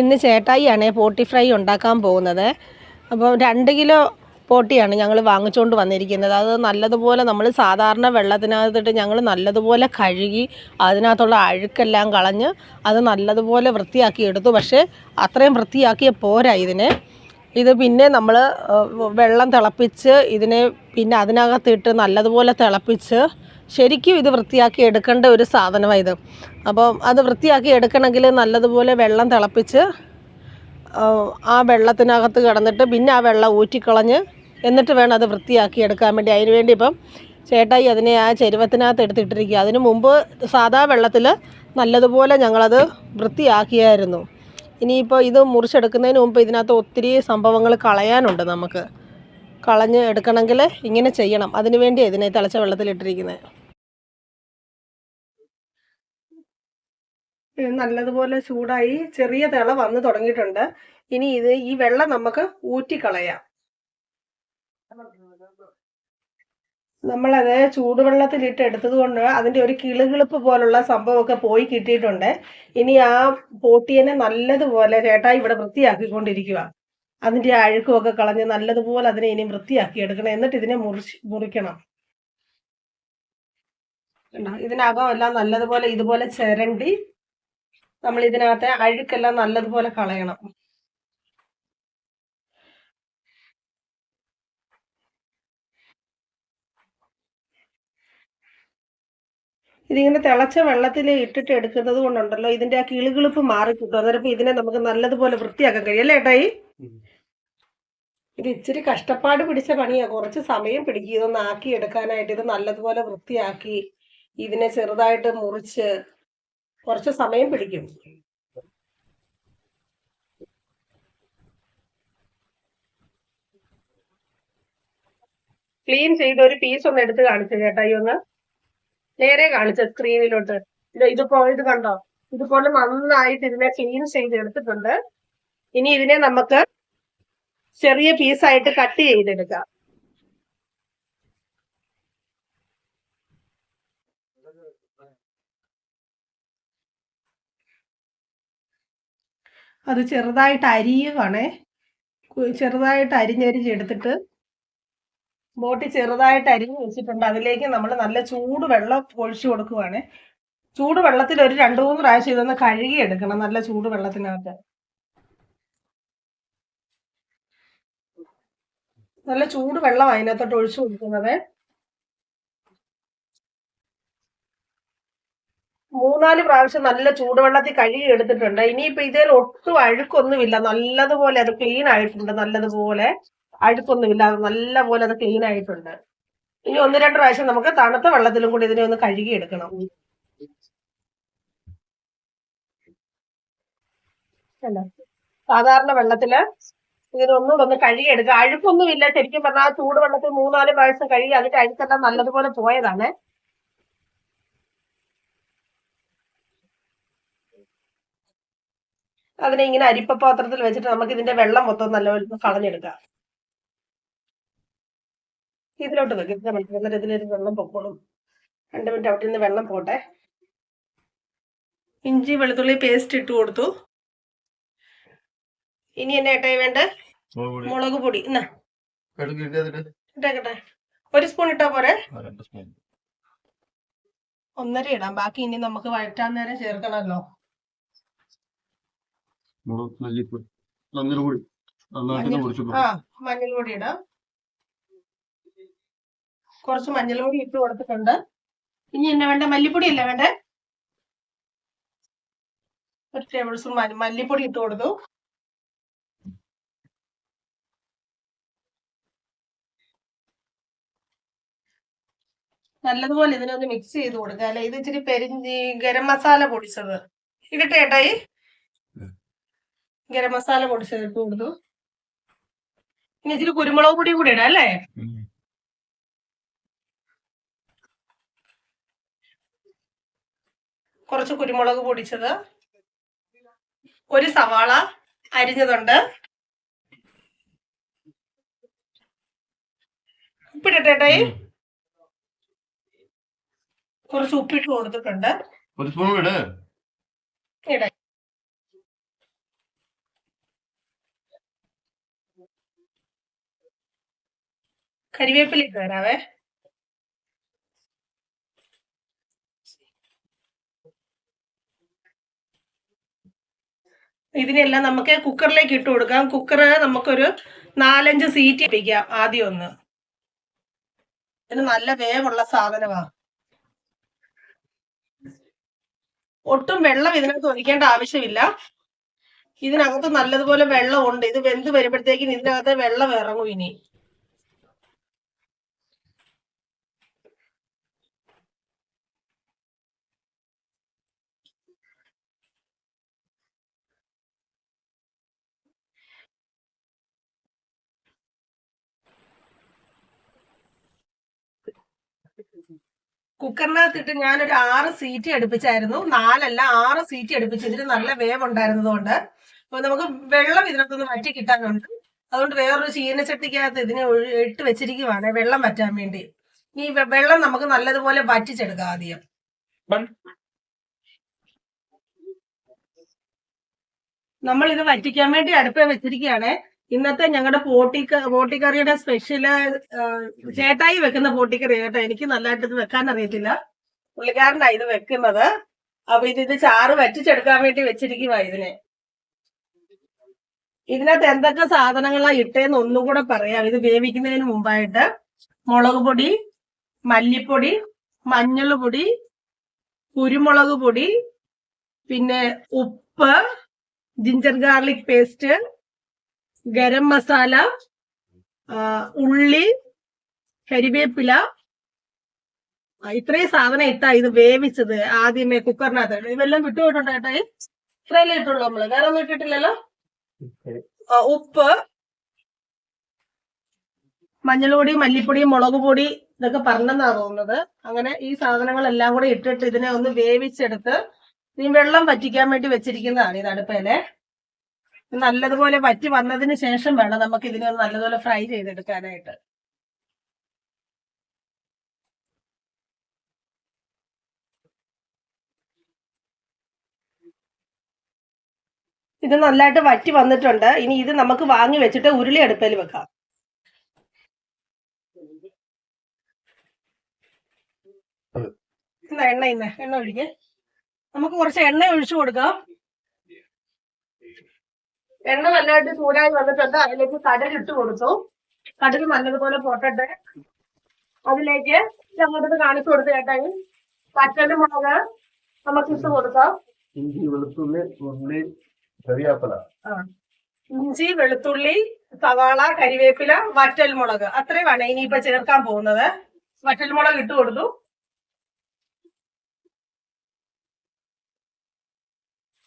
ഇന്ന് ചേട്ടായിയാണ് പോട്ടി ഫ്രൈ ഉണ്ടാക്കാൻ പോകുന്നത്. അപ്പോൾ രണ്ട് കിലോ പോട്ടിയാണ് ഞങ്ങൾ വാങ്ങിച്ചുകൊണ്ട് വന്നിരിക്കുന്നത്. അത് നല്ലതുപോലെ നമ്മൾ സാധാരണ വെള്ളത്തിനകത്തിട്ട് ഞങ്ങൾ നല്ലതുപോലെ കഴുകി അതിനകത്തുള്ള അഴുക്കെല്ലാം കളഞ്ഞ് അത് നല്ലതുപോലെ വൃത്തിയാക്കി എടുത്തു. പക്ഷേ അത്രയും വൃത്തിയാക്കിയ പോരാ ഇതിനെ. ഇത് പിന്നെ നമ്മൾ വെള്ളം തിളപ്പിച്ച് ഇതിനെ പിന്നെ അതിനകത്തിട്ട് നല്ലതുപോലെ തിളപ്പിച്ച് ശരിക്കും ഇത് വൃത്തിയാക്കി എടുക്കേണ്ട ഒരു സാധനമാണ് ഇത്. അപ്പം അത് വൃത്തിയാക്കി എടുക്കണമെങ്കിൽ നല്ലതുപോലെ വെള്ളം തിളപ്പിച്ച് ആ, വെള്ളത്തിനകത്ത് കിടന്നിട്ട് പിന്നെ ആ വെള്ളം ഊറ്റിക്കളഞ്ഞ് എന്നിട്ട് വേണം അത് വൃത്തിയാക്കി എടുക്കാൻ വേണ്ടി. അതിന് വേണ്ടി ഇപ്പം ചേട്ടായി അതിനെ ആ ചെരുവത്തിനകത്ത് എടുത്തിട്ടിരിക്കുക. അതിന് മുമ്പ് സാധാ വെള്ളത്തിൽ നല്ലതുപോലെ ഞങ്ങളത് വൃത്തിയാക്കിയായിരുന്നു. ഇനിയിപ്പോൾ ഇത് മുറിച്ചെടുക്കുന്നതിന് മുമ്പ് ഇതിനകത്ത് ഒത്തിരി സംഭവങ്ങൾ കളയാനുണ്ട് നമുക്ക്. കളഞ്ഞ് എടുക്കണമെങ്കിൽ ഇങ്ങനെ ചെയ്യണം. അതിനുവേണ്ടിയാണ് വേണ്ടി ഇതിനെ തിളച്ച വെള്ളത്തിലിട്ടിരിക്കുന്നത് ഇത് നല്ലതുപോലെ ചൂടായി ചെറിയ തിള വന്ന് തുടങ്ങിയിട്ടുണ്ട്. ഇനി ഇത് ഈ വെള്ളം നമുക്ക് ഊറ്റിക്കളയാം. നമ്മളത് ചൂടുവെള്ളത്തിലിട്ട് എടുത്തത് കൊണ്ട് അതിന്റെ ഒരു കിളുകിളുപ്പ് പോലുള്ള സംഭവമൊക്കെ പോയി കിട്ടിയിട്ടുണ്ട്. ഇനി ആ പോട്ടിയനെ നല്ലതുപോലെ ചേട്ടായി ഇവിടെ വൃത്തിയാക്കിക്കൊണ്ടിരിക്കുക അതിന്റെ അഴുക്കുമൊക്കെ കളഞ്ഞ് നല്ലതുപോലെ അതിനെ ഇനി വൃത്തിയാക്കി എടുക്കണം. എന്നിട്ട് ഇതിനെ മുറിച്ച് മുറിക്കണം? ഇതിനകം എല്ലാം നല്ലതുപോലെ ഇതുപോലെ ചിരണ്ടി നമ്മൾ ഇതിനകത്തെ അഴുക്കെല്ലാം നല്ലതുപോലെ കളയണം. ഇതിങ്ങനെ തിളച്ച വെള്ളത്തിൽ ഇട്ടിട്ട് എടുക്കുന്നത് കൊണ്ടുണ്ടല്ലോ. ഇതിന്റെ ആ കിളികളിപ്പ് മാറി കിട്ടും അന്നേരം ഇതിനെ നമുക്ക് നല്ലതുപോലെ വൃത്തിയാക്കാൻ കഴിയും. അല്ലേ ഏട്ടായി? ഇത് ഇച്ചിരി കഷ്ടപ്പാട് പിടിച്ച പണിയാ. കുറച്ച് സമയം പിടിക്കും. ഇതൊന്ന് ആക്കി എടുക്കാനായിട്ട് ഇത് നല്ലതുപോലെ വൃത്തിയാക്കി ഇതിനെ ചെറുതായിട്ട് മുറിച്ച് കുറച്ച് സമയം പിടിക്കും. ക്ലീൻ ചെയ്ത ഒരു പീസ് ഒന്ന് എടുത്ത് കാണിച്ചു ചേട്ടായി ഒന്ന്. നേരെ കാണിച്ച സ്ക്രീനിലോട്ട്. ഇത് ഇതിപ്പോ ഇത് കണ്ടോ? ഇതുപോലെ നന്നായിട്ട് ഇതിനെ ക്ലീൻ ചെയ്ത് എടുത്തിട്ടുണ്ട്. ഇനി ഇതിനെ നമുക്ക് ചെറിയ പീസായിട്ട് കട്ട് ചെയ്തെടുക്കാം. അത് ചെറുതായിട്ട് ചെറുതായിട്ട് ചെറുതായിട്ട് അരിഞ്ഞരിഞ്ഞെടുത്തിട്ട് ബോട്ടി ചെറുതായിട്ട് അരിഞ്ഞ് വെച്ചിട്ടുണ്ട്. അതിലേക്ക് നമ്മൾ നല്ല ചൂട് വെള്ളം ഒഴിച്ചു കൊടുക്കുവാണ്. ചൂട് വെള്ളത്തിൽ ഒരു രണ്ടു മൂന്ന് പ്രാവശ്യം ഇതൊന്ന് കഴുകി എടുക്കണം നല്ല ചൂട് വെള്ളത്തിനകത്ത്. നല്ല ചൂട് വെള്ളം അതിനകത്തോട്ട് ഒഴിച്ചു കൊടുക്കുന്നത്. മൂന്നാൽ പ്രാവശ്യം നല്ല ചൂടുവെള്ളത്തിൽ കഴുകി എടുത്തിട്ടുണ്ട്. ഇനിയിപ്പോ ഇതിൽ ഒട്ടും അഴുക്കൊന്നുമില്ല. നല്ലതുപോലെ അത് ക്ലീൻ ആയിട്ടുണ്ട്. നല്ലതുപോലെ അഴുക്കൊന്നുമില്ല. അത് നല്ലപോലെ അത് ക്ലീൻ ആയിട്ടുണ്ട്. ഇനി ഒന്ന് രണ്ട് പ്രാവശ്യം നമുക്ക് തണുത്ത വെള്ളത്തിലും കൂടി ഇതിനെ ഒന്ന് കഴുകി എടുക്കണം? സാധാരണ വെള്ളത്തിൽ ഇതിനൊന്നുകൂടെ ഒന്ന് കഴുകി എടുക്കുക. അഴുക്കൊന്നുമില്ല. ശരിക്കും പറഞ്ഞാൽ ആ ചൂടുവെള്ളത്തിൽ മൂന്നാൽ പ്രാവശ്യം കഴുകി അതിന്റെ അഴുക്കെല്ലാം നല്ലതുപോലെ പോയതാണ്. അതിനെ ഇങ്ങനെ അരിപ്പ പാത്രത്തിൽ വെച്ചിട്ട് നമുക്ക് ഇതിന്റെ വെള്ളം മൊത്തം നല്ലപോലെ കളഞ്ഞെടുക്കാം. ഇതിലോട്ട് വെക്കും. എന്നിട്ട് ഇതിലൊരു വെള്ളം പൊക്കോളും. രണ്ട് മിനിറ്റ് അവിടെ നിന്ന് വെള്ളം പോട്ടെ. ഇഞ്ചി വെളുത്തുള്ളി പേസ്റ്റ് ഇട്ട് കൊടുത്തു. ഇനി എന്നെ ഏട്ടായി വേണ്ട? മുളക് പൊടി. എന്നാ? ഇട്ടേക്കട്ടെ. ഒരു സ്പൂൺ ഇട്ടാ പോരെ? ഒന്നര ഇടാം. ബാക്കി ഇനി നമുക്ക് വഴറ്റാൻ നേരം ചേർക്കണമല്ലോ. മുളക് മല്ലിപ്പൊടി. നന്നൊരു കൂടി നന്നായിട്ട് മഞ്ഞൾ- പൊടിച്ചു ആ മഞ്ഞൾ പൊടി ഇടാം. കുറച്ച് മഞ്ഞൾപൊടി ഇട്ട് കൊടുത്തിട്ടുണ്ട്. ഇനി എന്നാ വേണ്ട? മല്ലിപ്പൊടി അല്ല വേണ്ടേ? ഒരു ടേബിൾ സ്പൂൺ മല്ലിപ്പൊടി ഇട്ട് കൊടുത്തു. നല്ലതുപോലെ ഇതിനൊന്ന് മിക്സ് ചെയ്ത് കൊടുക്കുക അല്ലെ? ഇത് ഇച്ചിരി പെരിഞ്ചി ഗരം മസാല പൊടിച്ചത്. ഇടട്ടെ ഏട്ടായി. ഗരം മസാല പൊടി ചേർത്ത് കൊടുത്തു. ഇനി ഇച്ചിരി കുരുമുളക് പൊടി കൂടി ഇടാം അല്ലേ? കുറച്ച് കുരുമുളക് പൊടിച്ചത്. ഒരു സവാള അരിഞ്ഞതുണ്ട്. ഉപ്പിടട്ടെ കുറച്ച് ഉപ്പിട്ട് കൊടുത്തിട്ടുണ്ട്. ഒരു സ്പൂൺ ഇട്. ഇടാം. കരിവേപ്പില ഇട്ട് ഇതിനെല്ലാം നമുക്ക് കുക്കറിലേക്ക് ഇട്ട് കൊടുക്കാം. കുക്കർ നമുക്കൊരു നാലഞ്ച് സീറ്റ് ഇപ്പിക്കാം ആദ്യം ഒന്ന്. ഇതിന് നല്ല വേവുള്ള സാധനമാണ് ഒട്ടും വെള്ളം ഇതിനകത്ത് ഒഴിക്കേണ്ട ആവശ്യമില്ല. ഇതിനകത്ത് നല്ലതുപോലെ വെള്ളം ഉണ്ട് ഇത് വെന്ത് വരുമ്പോഴത്തേക്കും ഇതിനകത്ത് വെള്ളം ഇറങ്ങും ഇനി. കുക്കറിനകത്തിട്ട് ഞാനൊരു ആറ് സീറ്റ് അടുപ്പിച്ചായിരുന്നു. നാലല്ല ആറ് സീറ്റ് അടുപ്പിച്ച്. ഇതിന് നല്ല വേവ് ഉണ്ടായിരുന്നതുകൊണ്ട്. അപ്പൊ നമുക്ക് വെള്ളം ഇതിനകത്തുനിന്ന് വറ്റി കിട്ടാനുണ്ട്. അതുകൊണ്ട് വേറൊരു ചീനച്ചട്ടിക്കകത്ത് ഇതിനെ ഇട്ട് വെച്ചിരിക്കുവാണ്. വെള്ളം വറ്റാൻ വേണ്ടി. ഈ വെള്ളം നമുക്ക് നല്ലതുപോലെ വറ്റിച്ചെടുക്കാം ആദ്യം. നമ്മൾ ഇത് വറ്റിക്കാൻ വേണ്ടി അടുപ്പേ വെച്ചിരിക്കുകയാണ്. ഇന്നത്തെ ഞങ്ങളുടെ പോട്ടി പോട്ടിക്കറിയുടെ സ്പെഷ്യൽ ചേട്ടായി വെക്കുന്ന പോട്ടിക്കറി കേട്ടോ. എനിക്ക് നല്ലതായിട്ട് ഇത് വെക്കാൻ അറിയത്തില്ല. പുള്ളിക്കാരനാ ഇത് വെക്കുന്നത്. അപ്പൊ ഇത് ഇത് ചാറ് വറ്റിച്ചെടുക്കാൻ വേണ്ടി വെച്ചിരിക്കുവാ ഇതിനെ. ഇതിനകത്ത് എന്തൊക്കെ സാധനങ്ങളാ ഇട്ടേന്ന് ഒന്നും കൂടെ പറയാം. ഇത് വേവിക്കുന്നതിന് മുമ്പായിട്ട് മുളക് പൊടി മല്ലിപ്പൊടി മഞ്ഞൾ പൊടി കുരുമുളക് പൊടി പിന്നെ ഉപ്പ് ginger garlic paste garam masala ഉള്ളി കരിവേപ്പില. ഇത്രയും സാധനം ഇട്ടാ ഇത് വേവിച്ചത് ആദ്യമേ കുക്കറിനകത്ത്. ഇതെല്ലാം വിട്ടുപോയിട്ടുണ്ടോ ഏട്ടായി ഇത്രയല്ലേ ഇട്ടുള്ളൂ നമ്മൾ. വേറെ ഒന്നും ഇട്ടിട്ടില്ലല്ലോ? ഉപ്പ് മഞ്ഞൾപൊടി മല്ലിപ്പൊടി മുളക് പൊടി ഇതൊക്കെ പറഞ്ഞെന്നാ തോന്നുന്നത്. അങ്ങനെ ഈ സാധനങ്ങളെല്ലാം കൂടെ ഇട്ടിട്ട് ഇതിനെ ഒന്ന് വേവിച്ചെടുത്ത് ഈ വെള്ളം വറ്റിക്കാൻ വേണ്ടി വെച്ചിരിക്കുന്നതാണ് ഇത് അടുപ്പേലെ നല്ലതുപോലെ വറ്റി വന്നതിന് ശേഷം വേണം നമുക്ക് ഇതിനെ ഒന്ന് നല്ലതുപോലെ ഫ്രൈ ചെയ്തെടുക്കാനായിട്ട്. ഇത് നല്ലതായിട്ട് വറ്റി വന്നിട്ടുണ്ട്. ഇനി ഇത് നമുക്ക് വാങ്ങി വെച്ചിട്ട് ഉരുളി അടുപ്പയിൽ വെക്കാം. എണ്ണ ഇന്ന് എണ്ണ ഒഴിക്കേ. നമുക്ക് കുറച്ച് എണ്ണ ഒഴിച്ചു കൊടുക്കാം. എണ്ണ നല്ലതായിട്ട് ചൂടായി വന്നിട്ടുണ്ട് അതിലേക്ക് കടൽ ഇട്ട് കൊടുത്തു. കടൽ നല്ലതുപോലെ പൊട്ടട്ടെ. അതിലേക്ക് അങ്ങോട്ട് കാണിച്ചു കൊടുത്തു ചേട്ടായി പച്ചൽ മുളക് നമുക്ക് ഇട്ട് കൊടുക്കാം. ഇഞ്ചി വെളുത്തുള്ളി ഉള്ളി കറിവേപ്പില. ഇഞ്ചി വെളുത്തുള്ളി സവാള കരിവേപ്പില വറ്റൽ മുളക്. അത്രയുമാണ് ഇനിയിപ്പോ ചേർക്കാൻ പോകുന്നത്. വറ്റൽ മുളക് ഇട്ട് കൊടുത്തു.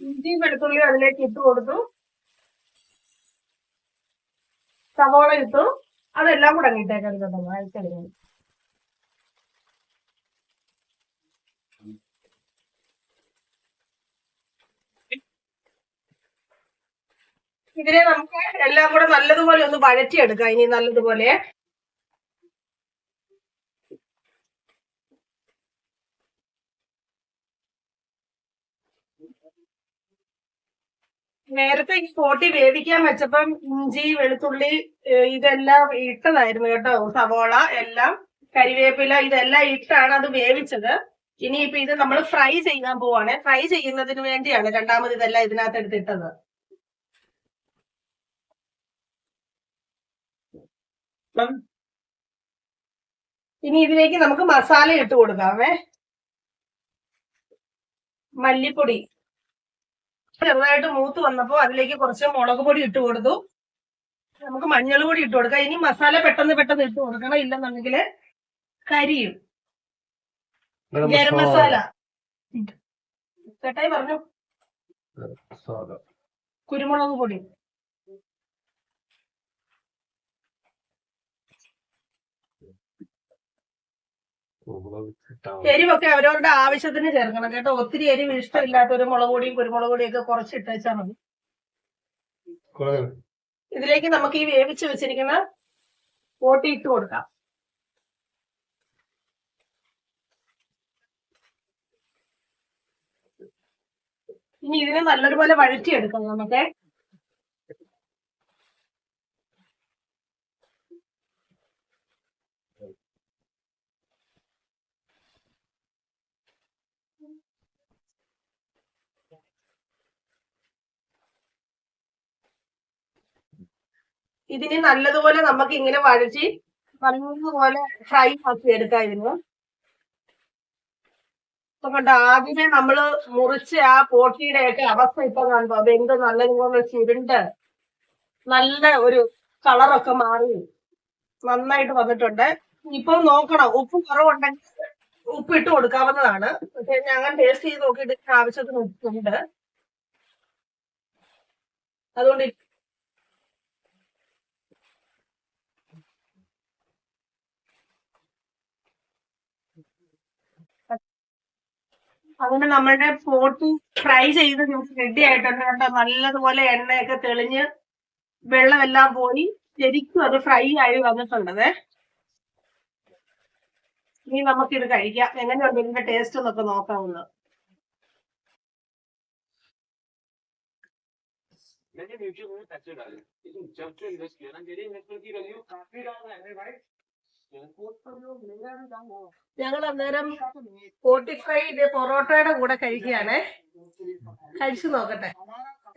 ഇഞ്ചി വെളുത്തുള്ളി അതിലേക്ക് ഇട്ട് കൊടുത്തു. സവാള ഇട്ടു. അതെല്ലാം കൂടെ അങ്ങിട്ടേക്കാം കേട്ടോ. അയച്ചു ഇതിനെ നമുക്ക് എല്ലാം കൂടെ നല്ലതുപോലെ ഒന്ന് വഴറ്റിയെടുക്കാം. ഇനി നല്ലതുപോലെ നേരത്തെ ഈ പോട്ടി വേവിക്കാൻ വെച്ചപ്പം ഇഞ്ചി വെളുത്തുള്ളി ഇതെല്ലാം ഇട്ടതായിരുന്നു കേട്ടോ. സവോള എല്ലാം കരിവേപ്പില ഇതെല്ലാം ഇട്ടാണ് അത് വേവിച്ചത്. ഇനി ഇനിയിപ്പോ ഇത് നമ്മൾ ഫ്രൈ ചെയ്യാൻ പോവാണ്. ഫ്രൈ ചെയ്യുന്നതിന് വേണ്ടിയാണ് രണ്ടാമത് ഇതെല്ലാം ഇതിനകത്ത് എടുത്തിട്ടത്. ഇനി ഇതിലേക്ക് നമുക്ക് മസാല ഇട്ട് കൊടുക്കാമേ മല്ലിപ്പൊടി. ചെറുതായിട്ട് മൂത്ത് വന്നപ്പോൾ അതിലേക്ക് കുറച്ച് മുളക് പൊടി ഇട്ട് കൊടുത്തു. നമുക്ക് മഞ്ഞൾ പൊടി ഇട്ട് കൊടുക്കാം. ഇനി മസാല പെട്ടെന്ന് പെട്ടെന്ന് ഇട്ട് കൊടുക്കണം. ഇല്ലെന്നുണ്ടെങ്കിൽ കരിയും. ഗരം മസാല. ചേട്ടായി പറഞ്ഞു. കുരുമുളക് പൊടി. എരിവൊക്കെ അവരവരുടെ ആവശ്യത്തിന് ചേർക്കണം കേട്ടോ. ഒത്തിരി എരിവ് ഇഷ്ടമില്ലാത്ത ഒരു മുളക് പൊടിയും കുരുമുളക് പൊടിയും ഒക്കെ കുറച്ച് ഇട്ടേച്ചാൽ മതി ഇതിലേക്ക് നമുക്ക് ഈ വേവിച്ച് വെച്ചിരിക്കുന്ന പോട്ടി ഇട്ട് കൊടുക്കാം. ഇനി ഇതിനെ നല്ലതുപോലെ വഴറ്റിയെടുക്കാം നമുക്ക്. ഇതിന് നല്ലതുപോലെ നമുക്ക് ഇങ്ങനെ വഴറ്റി നല്ലതുപോലെ ഫ്രൈ ആക്കി എടുക്കാം ഇതിന്. ഇപ്പൊ കണ്ട ആദ്യമേ നമ്മൾ മുറിച്ച ആ പോട്ടിയുടെ ഒക്കെ അവസ്ഥ ഇപ്പൊ കണ്ടോ വെന്ത് നല്ലതുപോലെ ചുരുണ്ട്. നല്ല ഒരു കളറൊക്കെ മാറി. നന്നായിട്ട് വന്നിട്ടുണ്ട്. ഇപ്പൊ നോക്കണം ഉപ്പ് കുറവുണ്ടെങ്കിൽ ഉപ്പ് ഇട്ട് കൊടുക്കാവുന്നതാണ്. പക്ഷെ ഞങ്ങൾ ടേസ്റ്റ് ചെയ്ത് നോക്കിയിട്ട് ആവശ്യത്തിന് ഉപ്പുണ്ട്. അതുകൊണ്ട് ഇ- അതുകൊണ്ട് നമ്മളുടെ പോട്ട് ഫ്രൈ ചെയ്ത് റെഡി ആയിട്ടുണ്ട് കേട്ടോ നല്ലതുപോലെ എണ്ണയൊക്കെ തെളിഞ്ഞ് വെള്ളമെല്ലാം പോയി ശരിക്കും അത് ഫ്രൈ ആയി വന്നിട്ടുണ്ടതേ ഇനി നമുക്കിത് കഴിക്കാം എങ്ങനെയുണ്ട് ഇതിന്റെ ടേസ്റ്റ് എന്നൊക്കെ നോക്കാവുന്ന मैंने म्यूचुअल में पैसे डाले लेकिन जब जो इन्वेस्ट किया ना मेरे इन्वेस्टमेंट की वैल्यू काफी डाउन है भाई ഞങ്ങൾ അന്നേരം ഫോർട്ടിഫൈ ഇത് പൊറോട്ടയുടെ കൂടെ കഴിക്കുകയാണേ. കഴിച്ചു നോക്കട്ടെ.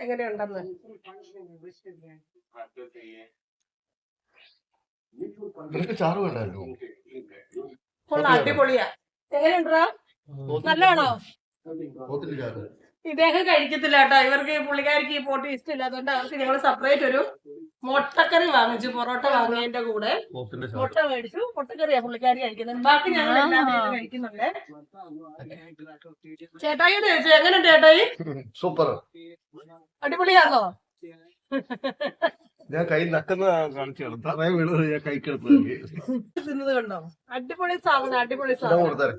എങ്ങനെയുണ്ടെന്ന്? കൊള്ളാം അടിപൊളിയാ. എങ്ങനെയുണ്ടാ? നല്ലതാണോ? ഇദ്ദേഹം കഴിക്കത്തില്ല കേട്ടോ. ഇവർക്ക് പുള്ളിക്കാർക്ക് ഈ പോട്ടി ഇഷ്ടമില്ല. അതുകൊണ്ട് അവർക്ക് ഞങ്ങൾ സെപ്പറേറ്റ് ഒരു മുട്ടക്കറി വാങ്ങിച്ചു പൊറോട്ട വാങ്ങിയതിന്റെ കൂടെ. മുട്ട മേടിച്ചു മുട്ടക്കറിയാ പുള്ളിക്കാരി കഴിക്കുന്നത് ബാക്കി ഞങ്ങൾ എല്ലാ കഴിക്കുന്നുണ്ട്. ചേട്ടായി ചേച്ചി എങ്ങനെ ചേട്ടായി? സൂപ്പർ. അടിപൊളിയാണോ? ഞാൻ കൈ തിന്നത് കണ്ടോ? അടിപൊളി സാധനം അടിപൊളി സാധനം.